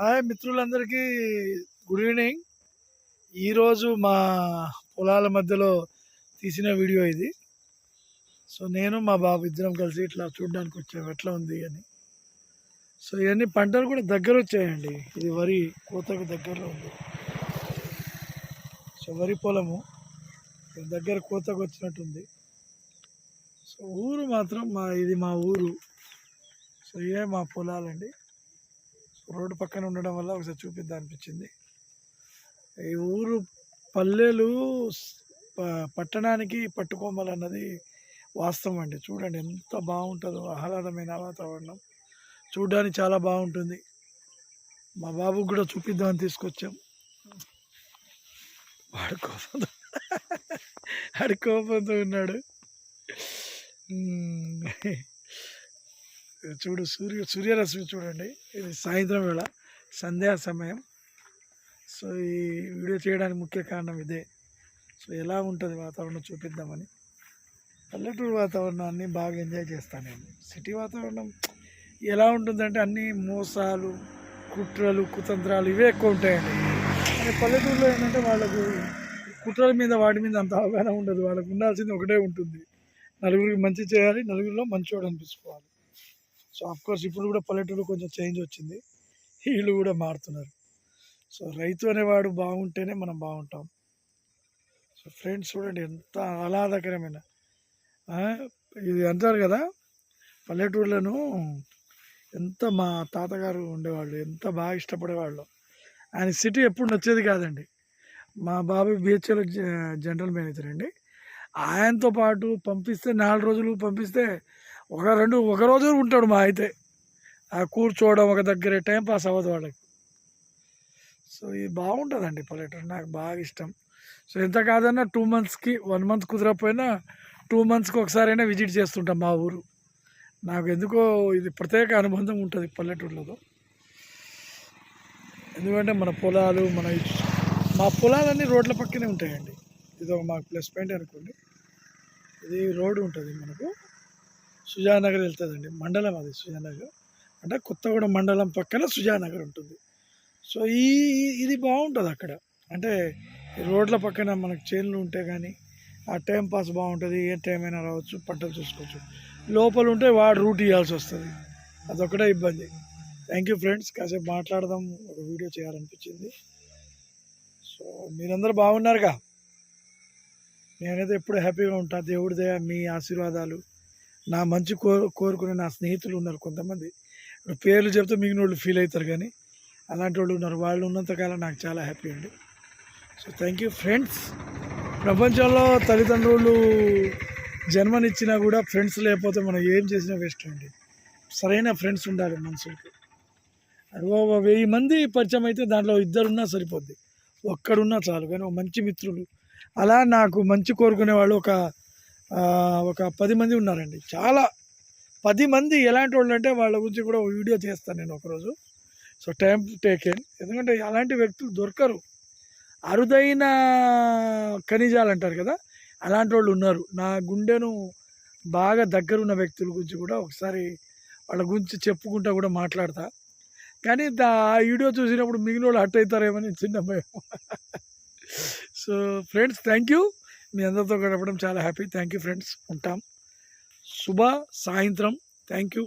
Hi మిత్రులందరికీ good evening. ఈరోజు మా పొలాల మధ్యలో తీసిన వీడియో ఇది. సో నేను మా బాబు ఇద్దరం కలిసి ఇట్లా చూడడానికి వచ్చాము ఎట్లా ఉంది అని. సో ఇవన్నీ పంటలు కూడా దగ్గర వచ్చాయండి. ఇది వరి కోతకు దగ్గరలో ఉంది. సో వరి పొలము దగ్గర కోతకు వచ్చినట్టుంది. సో ఊరు మాత్రం మా ఇది మా ఊరు. సో ఇవే మా పొలాలండి. రోడ్డు పక్కన ఉండడం వల్ల ఒకసారి చూపిద్దాం అనిపించింది ఈ ఊరు పల్లెలు ప- పట్టణానికి పట్టుకోమలు అన్నది వాస్తవం అండి. చూడండి ఎంత బాగుంటుందో ఆహ్లాదమైన వాతావరణం. చూడడానికి చాలా బాగుంటుంది. మా బాబుకి కూడా చూపిద్దామని తీసుకొచ్చాం. వాడు కోపంతో కోపంతో ఉన్నాడు. చూడు సూర్య సూర్యరశ్మి చూడండి. ఇది సాయంత్రం వేళ సంధ్యా సమయం. సో ఈ వీడియో చేయడానికి ముఖ్య కారణం ఇదే. సో ఎలా ఉంటుంది వాతావరణం చూపిద్దామని. పల్లెటూరు వాతావరణాన్ని బాగా ఎంజాయ్ చేస్తాను నేను. సిటీ వాతావరణం ఎలా ఉంటుందంటే అన్ని మోసాలు కుట్రలు కుతంత్రాలు ఇవే ఎక్కువ ఉంటాయండి. కానీ పల్లెటూరులో ఏంటంటే వాళ్ళకు కుట్రల మీద వాటి మీద అంత అవగాహన ఉండదు. వాళ్ళకు ఉండాల్సింది ఒకటే ఉంటుంది. నలుగురికి మంచి చేయాలి నలుగురిలో మంచివాడు అనిపించుకోవాలి. సో అఫ్కోర్స్ ఇప్పుడు కూడా పల్లెటూరు కొంచెం చేంజ్ వచ్చింది. వీళ్ళు కూడా మారుతున్నారు. సో రైతు అనేవాడు బాగుంటేనే మనం బాగుంటాం. సో ఫ్రెండ్స్ చూడండి ఎంత ఆహ్లాదకరమైన ఇది అంటారు కదా పల్లెటూర్లను ఎంత మా తాతగారు ఉండేవాళ్ళు ఎంత బాగా ఇష్టపడేవాళ్ళు. ఆయన సిటీ ఎప్పుడు నచ్చేది కాదండి. మా బాబాయ్ బిహెచ్ఎల్ జనరల్ మేనేజర్ అండి. ఆయనతో పాటు పంపిస్తే నాలుగు రోజులు పంపిస్తే ఒక రెండు ఒక రోజు ఉంటాడు మా అయితే. ఆ కూర్చోవడం ఒక దగ్గర టైం పాస్ అవ్వదు వాళ్ళకి. సో ఇది బాగుంటుందండి పల్లెటూరు నాకు బాగా ఇష్టం. సో ఎంత కాదన్నా టూ మంత్స్కి వన్ మంత్ కుదరకపోయినా టూ మంత్స్కి ఒకసారైనా విజిట్ చేస్తుంటాం మా ఊరు. నాకు ఎందుకో ఇది ప్రత్యేక అనుబంధం ఉంటుంది పల్లెటూరులో ఎందుకంటే మన పొలాలు మన మా పొలాలన్నీ రోడ్ల పక్కనే ఉంటాయండి. ఇది ఒక మాకు ప్లస్ పాయింట్ అనుకోండి. ఇది రోడ్డు ఉంటుంది మనకు. సుజానగర్ వెళ్తుందండి. మండలం అది సుజానగర్. అంటే కొత్తగూడెం మండలం పక్కన సుజానగర్ ఉంటుంది. సో ఈ ఇది బాగుంటుంది అక్కడ. అంటే రోడ్ల పక్కన మనకు చేనులు ఉంటే కానీ ఆ టైం పాస్ బాగుంటుంది. ఏ టైం అయినా రావచ్చు పంటలు చూసుకోవచ్చు. లోపల ఉంటే వాడు రూట్ ఇవ్వాల్సి వస్తుంది. అదొకటే ఇబ్బంది. Thank you friends. కాసేపు మాట్లాడదాం. ఒక వీడియో చేయాలనిపించింది. సో మీరందరూ బాగున్నారుగా? నేనైతే ఎప్పుడు హ్యాపీగా ఉంటాను దేవుడి దయ మీ ఆశీర్వాదాలు. నా మంచి కో కోరుకునే నా స్నేహితులు ఉన్నారు కొంతమంది. ఇప్పుడు పేర్లు చెప్తే మిగిలిన వాళ్ళు ఫీల్ అవుతారు కానీ అలాంటి వాళ్ళు ఉన్నారు. వాళ్ళు ఉన్నంతకాలం నాకు చాలా హ్యాపీ అండి. సో థ్యాంక్ యూ ఫ్రెండ్స్ ప్రపంచంలో తల్లిదండ్రులు జన్మనిచ్చినా కూడా ఫ్రెండ్స్ లేకపోతే మనం ఏం చేసినా వేస్ట్ అండి. సరైన ఫ్రెండ్స్ ఉండాలి మనుషులకి. అది ఓ వెయ్యి మంది పరిచయం అయితే దాంట్లో ఇద్దరున్నా సరిపోద్ది. ఒక్కడున్నా చాలు. కానీ మంచి మిత్రులు. అలా నాకు మంచి కోరుకునే వాళ్ళు ఒక ఒక పది మంది ఉన్నారండి. చాలా పది మంది ఎలాంటి వాళ్ళు అంటే వాళ్ళ గురించి కూడా వీడియో చేస్తాను నేను ఒకరోజు. So time taken. ఎందుకంటే అలాంటి వ్యక్తులు దొరకరు. అరుదైన ఖనిజాలు అంటారు కదా అలాంటి వాళ్ళు ఉన్నారు. నా గుండెను బాగా దగ్గరున్న వ్యక్తుల గురించి కూడా ఒకసారి వాళ్ళ గురించి చెప్పుకుంటా కూడా మాట్లాడతా. కానీ దా ఆ వీడియో చూసినప్పుడు మిగిలిన వాళ్ళు హట్ అవుతారేమని చిన్న భయం. So friends thank you. మీ అందరితో గడపడం చాలా హ్యాపీ. Thank you friends. ఉంటాం. శుభ సాయంత్రం. Thank you